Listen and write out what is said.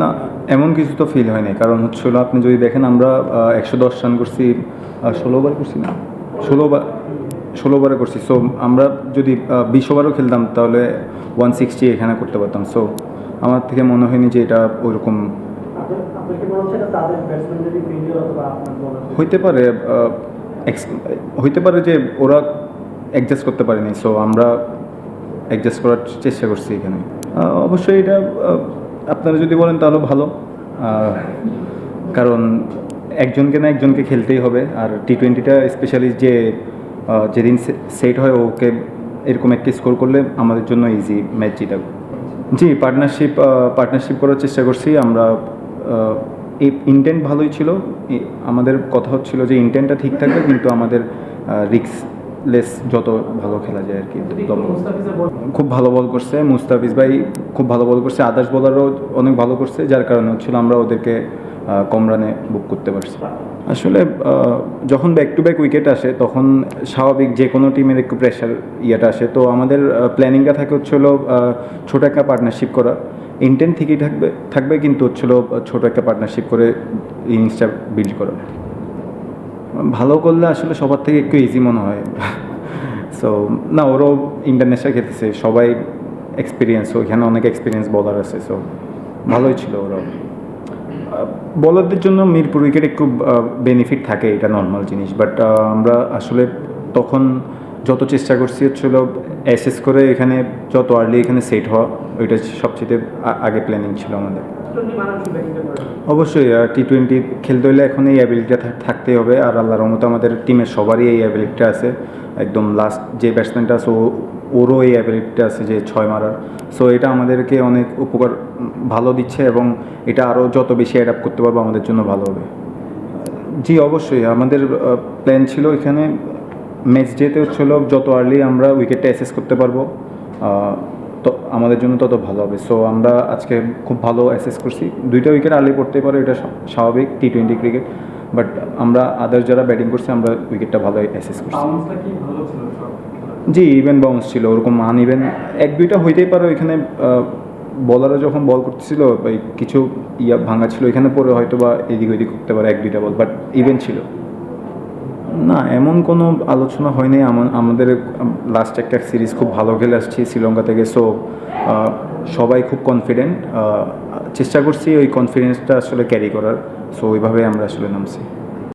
না, এমন কিছু তো ফিল হয়নি কারণ হচ্ছিল আপনি যদি দেখেন আমরা একশো দশ রান করছি ষোলো বার করছি না? ষোলো বার ষোলো বারে করছি। সো আমরা যদি বিশ ওভারও খেলতাম, তাহলে ওয়ান সিক্সটি এখানে করতে পারতাম। সো আমার থেকে মনে হয়নি যে এটা ওইরকম হচ্ছে হইতে পারে হইতে পারে যে ওরা অ্যাডজাস্ট করতে পারেনি। সো আমরা অ্যাডজাস্ট করার চেষ্টা করছি এখানে। অবশ্যই এটা আপনারা যদি বলেন তাহলে ভালো। কারণ একজনকে না একজনকে খেলতেই হবে। আর টি টোয়েন্টিটা স্পেশালি যে যেদিন সেট হয় ওকে এরকম একটি স্কোর করলে আমাদের জন্য ইজি ম্যাচ জিতা জি পার্টনারশিপ পার্টনারশিপ করার চেষ্টা করছি। আমরা এই ইন্টেন্ট ভালোই ছিল। আমাদের কথা হচ্ছিল যে ইন্টেন্টটা ঠিক থাকবে, কিন্তু আমাদের রিক্সলেস যত ভালো খেলা যায় আর কি খুব ভালো বল করছে মুস্তাফিজ ভাই, খুব ভালো বল করছে। আদার্স বলারও অনেক ভালো করছে, যার কারণে হচ্ছিল আমরা ওদেরকে কম রানে বুক করতে পারছি। আসলে যখন ব্যাক টু ব্যাক উইকেট আসে, তখন স্বাভাবিক যে কোনো টিমের একটু প্রেশার ইয়েটা আসে। তো আমাদের প্ল্যানিংটা থাকে হচ্ছিল ছোট একটা পার্টনারশিপ করা। ইন্টেন্ট ঠিকই থাকবে থাকবে কিন্তু হচ্ছিল ছোটো একটা পার্টনারশিপ করে ইনিংসটা বিল্ড করা। ভালো করলে আসলে সবার থেকে একটু ইজি মনে হয়। সো না, ওরও ইন্টারন্যাশনাল খেতেছে সবাই এক্সপিরিয়েন্স ওইখানে অনেক এক্সপিরিয়েন্স বলার আছে সো ভালোই ছিল ওরা বলারদের জন্য মিরপুর উইকেট একটু বেনিফিট থাকে এটা নর্মাল জিনিস বাট আমরা আসলে তখন যত চেষ্টা করছি হচ্ছিল অ্যাসেস করে এখানে যত আর্লি এখানে সেট হওয়া, ওইটা সবচেয়ে আগে প্ল্যানিং ছিল আমাদের। অবশ্যই টি টোয়েন্টি খেলতে হলে এখন এই অ্যাবিলিটিটা থাকতেই হবে। আর আল্লাহর রহমতে আমাদের টিমের সবারই এই অ্যাবিলিটিটা আছে। একদম লাস্ট যে ব্যাটসম্যানটা আছে ওরও এই অ্যাবিলিটিটা আছে যে ছয় মারার। সো এটা আমাদেরকে অনেক উপকার ভালো দিচ্ছে এবং এটা আরও যত বেশি অ্যাডাপ্ট করতে পারব, আমাদের জন্য ভালো হবে। জি, অবশ্যই। আমাদের প্ল্যান ছিল এখানে ম্যাচ ডেতে হচ্ছিল, যত আর্লি আমরা উইকেটটা অ্যাসেস করতে পারব আমাদের জন্য তত ভালো হবে। সো আমরা আজকে খুব ভালো অ্যাসেস করছি। দুইটা উইকেট আর্লি পড়তে পারে এটা স্বা- স্বাভাবিক টি টোয়েন্টি ক্রিকেট বাট আমরা আদার্স যারা ব্যাটিং করছি আমরা উইকেটটা ভালো অ্যাসেস করছি। জি ইভেন বাউন্স ছিল ওরকম আন ইভেন এক দুইটা হইতেই পারে ওইখানে বলাররা যখন বল করতেছিল কিছু ইয়া ভাঙা ছিল এখানে পরে হয়তো বা এদিক ওইদিক করতে পারে এক দুইটা বল বাট ইভেন ছিল। না, এমন কোনো আলোচনা হয়নি। আমা- আমাদের লাস্ট একটা সিরিজ খুব ভালো খেলে আসছি, শ্রীলঙ্কা থেকে। সো সবাই খুব কনফিডেন্ট চেষ্টা করছি ওই কনফিডেন্সটা আসলে ক্যারি করার। সো ওইভাবে আমরা আসলে নামছি।